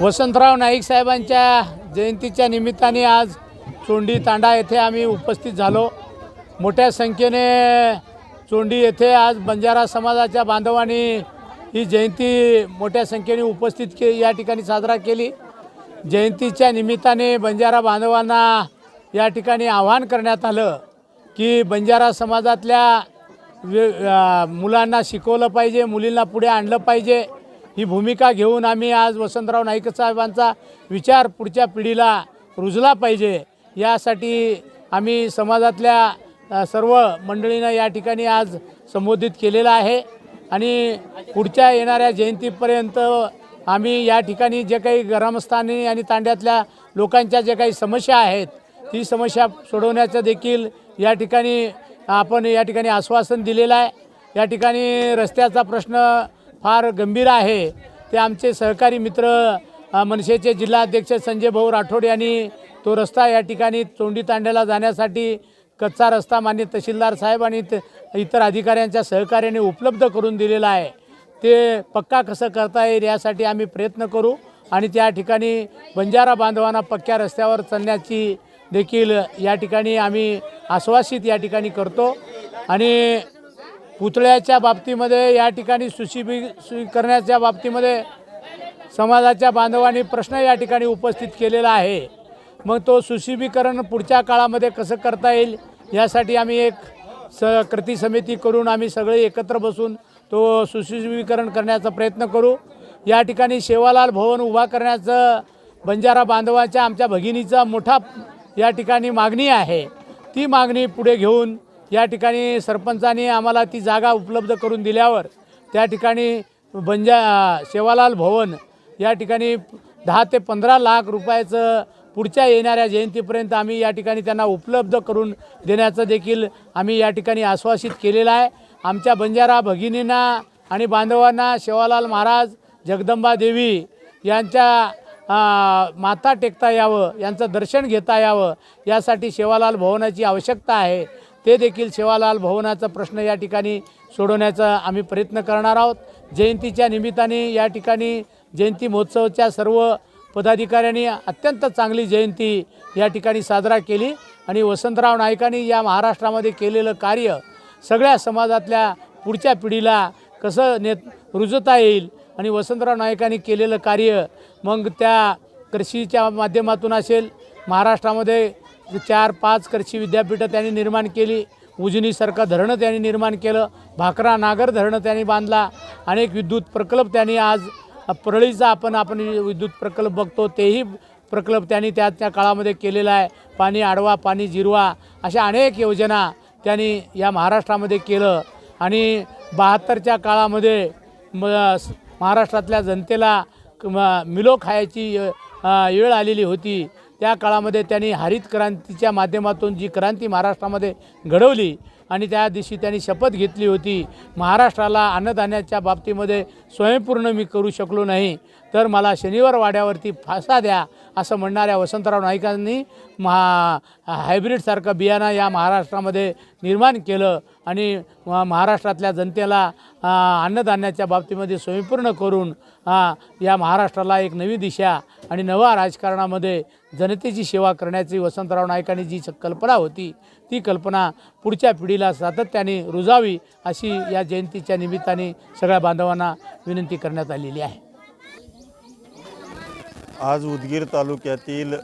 वसंतराव नाईक साहेबांच्या जयंतीच्या निमित्ताने आज चोंडी तांडा येथे आम्ही उपस्थित झालो. मोठ्या संख्येने चोंडी येथे आज बंजारा समाजाच्या बांधवांनी ही जयंती मोठ्या संख्येने उपस्थित के या ठिकाणी साजरा केली. जयंतीच्या निमित्ताने बंजारा बांधवांना या ठिकाणी आवाहन करण्यात आलं की बंजारा समाजातल्या मुलांना शिकवलं पाहिजे मुलींना पुढे आणलं पाहिजे. ही भूमिका घेऊन आम्ही आज वसंतराव नाईक साहेबांचा विचार पुढच्या पिढीला रुजला पाहिजे. यासाठी आम्ही समाजातल्या सर्व मंडळीनं या ठिकाणी आज संबोधित केलेलं आहे. आणि पुढच्या येणाऱ्या जयंतीपर्यंत आम्ही या ठिकाणी जे काही ग्रामस्थानी आणि तांड्यातल्या लोकांच्या ज्या काही समस्या आहेत ती समस्या सोडवण्याचं देखील या ठिकाणी आपण या ठिकाणी आश्वासन दिलेलं आहे. या ठिकाणी रस्त्याचा प्रश्न फार गंभीर आहे. ते आमचे सहकारी मित्र मनसेचे जिल्हाध्यक्ष संजय भाऊ राठोड यांनी तो रस्ता या ठिकाणी तोंडी तांड्याला जाण्यासाठी कच्चा रस्ता मान्य तहसीलदार साहेब आणि त- इतर अधिकाऱ्यांच्या सहकार्याने उपलब्ध करून दिलेला आहे. ते पक्का कसं करता येईल यासाठी आम्ही प्रयत्न करू आणि त्या ठिकाणी बंजारा बांधवांना पक्क्या रस्त्यावर चालण्याची देखील या ठिकाणी आम्ही आश्वासित या ठिकाणी करतो. आणि पुतळ्याच्या बाबतीमध्ये या ठिकाणी सुशिबी सु करण्याच्या बाबतीमध्ये समाजाच्या बांधवांनी प्रश्न या ठिकाणी उपस्थित केलेला आहे. मग तो सुशिबीकरण पुढच्या काळामध्ये कसं करता येईल यासाठी आम्ही एक स कृती समिती करून आम्ही सगळे एकत्र बसून तो सुशिबीकरण करण्याचा प्रयत्न करू. या ठिकाणी शेवालाल भवन उभा करण्याचं बंजारा बांधवाच्या आमच्या भगिनीचा मोठा या ठिकाणी मागणी आहे. ती मागणी पुढे घेऊन या ठिकाणी सरपंचाने आम्हाला ती जागा उपलब्ध करून दिल्यावर त्या ठिकाणी बंजा शेवालाल भवन या ठिकाणी दहा ते पंधरा लाख रुपयाचं पुढच्या येणाऱ्या जयंतीपर्यंत आम्ही या ठिकाणी त्यांना उपलब्ध करून देण्याचं देखील आम्ही या ठिकाणी आश्वासित केलेलं आहे. आमच्या बंजारा भगिनींना आणि बांधवांना शेवालाल महाराज जगदंबा देवी यांच्या माथा टेकता यावं यांचं दर्शन घेता यावं यासाठी शेवालाल भवनाची आवश्यकता आहे. ते देखील सेवालाल भवनाचा प्रश्न या ठिकाणी सोडवण्याचा आम्ही प्रयत्न करणार आहोत. जयंतीच्या निमित्ताने या ठिकाणी जयंती महोत्सवाच्या सर्व पदाधिकाऱ्यांनी अत्यंत चांगली जयंती या ठिकाणी साजरा केली आणि वसंतराव नाईकांनी या महाराष्ट्रामध्ये केलेलं कार्य सगळ्या समाजातल्या पुढच्या पिढीला कसं ने रुजता येईल आणि वसंतराव नाईकांनी केलेलं कार्य मग त्या कृषीच्या माध्यमातून असेल महाराष्ट्रामध्ये चार पाच कृषी विद्यापीठं त्यांनी निर्माण केली. उजनीसारखं धरणं त्यांनी निर्माण केलं. भाकरा नागर धरणं त्यांनी बांधला. अनेक विद्युत प्रकल्प त्यांनी आज परळीचा आपण आपण विद्युत प्रकल्प बघतो तेही प्रकल्प त्यांनी त्या त्या काळामध्ये केलेला आहे. पाणी आडवा पाणी जिरवा अशा अनेक योजना त्यांनी या महाराष्ट्रामध्ये केलं. आणि बहात्तरच्या काळामध्ये म महाराष्ट्रातल्या जनतेला म- मिलो खायची वेळ आलेली होती. त्या काळामध्ये त्यांनी हरित क्रांतीच्या माध्यमातून जी क्रांती महाराष्ट्रामध्ये घडवली आणि त्या दिवशी त्यांनी शपथ घेतली होती महाराष्ट्राला अन्नधान्याच्या बाबतीमध्ये स्वयंपूर्ण मी करू शकलो नाही तर मला शनिवार वाड्यावरती फासा द्या असं म्हणणाऱ्या वसंतराव नाईकांनी महा हायब्रिडसारखं बियाणं या महाराष्ट्रामध्ये निर्माण केलं आणि महाराष्ट्रातल्या जनतेला अन्नधान्याच्या बाबतीमध्ये स्वयंपूर्ण करून या महाराष्ट्राला एक नवी दिशा आणि नवा राजकारणामध्ये जनतेची सेवा करण्याची वसंतराव नाईकांनी जी कल्पना होती ती कल्पना पुढच्या पिढीला सातत्याने रुजावी अशी या जयंतीच्या निमित्ताने सगळ्या बांधवांना विनंती करण्यात आलेली आहे. आज उदगीर तालुक्यातील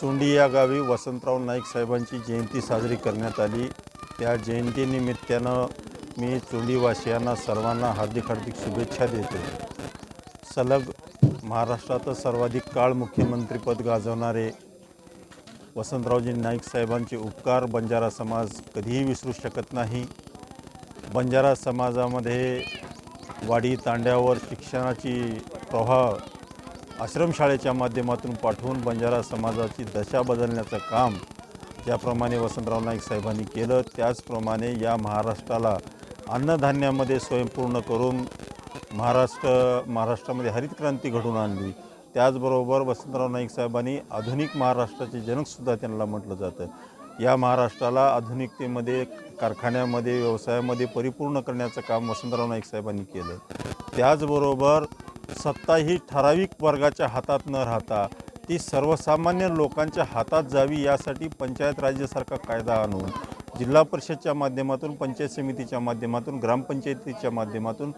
चोंडी या गावी वसंतराव नाईक साहेबांची जयंती साजरी करण्यात आली. त्या जयंतीनिमित्तानं मी चोंडीवासियांना सर्वांना हार्दिक हार्दिक शुभेच्छा देतो. सलग महाराष्ट्रातच सर्वाधिक काळ मुख्यमंत्रीपद गाजवणारे वसंतरावजी नाईक साहेबांचे उपकार बंजारा समाज कधीही विसरू शकत नाही. बंजारा समाजामध्ये वाडी तांड्यावर शिक्षणाची प्रवाह आश्रमशाळेच्या माध्यमातून पाठवून बंजारा समाजाची दशा बदलण्याचं काम ज्याप्रमाणे वसंतराव नाईक साहेबांनी केलं त्याचप्रमाणे या महाराष्ट्राला अन्नधान्यामध्ये स्वयंपूर्ण करून महाराष्ट्र महाराष्ट्रामध्ये हरित क्रांती घडून आणली. त्याचबरोबर वसंतराव नाईक साहेबांनी आधुनिक महाराष्ट्राचे जनकसुद्धा त्यांना म्हटलं जातं या महाराष्ट्राला आधुनिकतेमध्ये कारखान्यामध्ये व्यवसायामध्ये परिपूर्ण करण्याचं काम वसंतराव नाईक साहेबांनी केलं. त्याचबरोबर सत्ता ही ठराविक वर्गाच्या हातात न राहता ती सर्वसामान्य लोकांच्या हातात जावी यासाठी पंचायत राज्यासारखा कायदा आणून जिल्हा परिषदच्या माध्यमातून पंचायत समितीच्या माध्यमातून ग्रामपंचायतीच्या माध्यमातून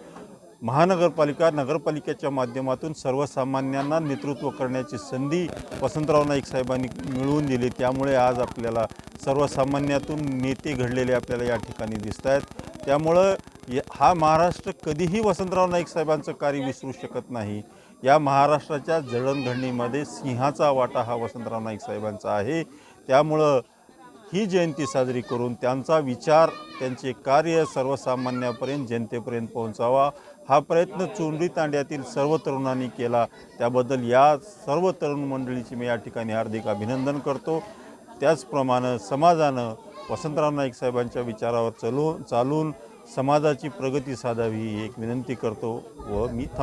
महानगरपालिका नगरपालिकेच्या माध्यमातून सर्वसामान्यांना नेतृत्व करण्याची संधी वसंतराव नाईक साहेबांनी मिळवून दिली. त्यामुळे आज आपल्याला सर्वसामान्यातून नेते घडलेले आपल्याला या ठिकाणी दिसत आहेत त्यामुळं हा महाराष्ट्र कधीही वसंतराव नाईक साहेबांचं कार्य विसरू शकत नाही. या महाराष्ट्राच्या जडणघडणीमध्ये सिंहाचा वाटा हा वसंतराव नाईक साहेबांचा आहे. त्यामुळं ही जयंती साजरी करून त्यांचा विचार त्यांचे कार्य सर्वसामान्यापर्यंत जनतेपर्यंत पोहोचावा. हा प्रयत्न चोंडी तांड्यातील सर्व तरुणांनी केला. त्याबद्दल या सर्व तरुण मंडळीची मी या ठिकाणी हार्दिक अभिनंदन करतो. त्याचप्रमाणे समाजानं वसंतराव नाईक साहेबांच्या विचारावर चलू चालून समाजाची प्रगती साधावी ही एक विनंती करतो व मी थांब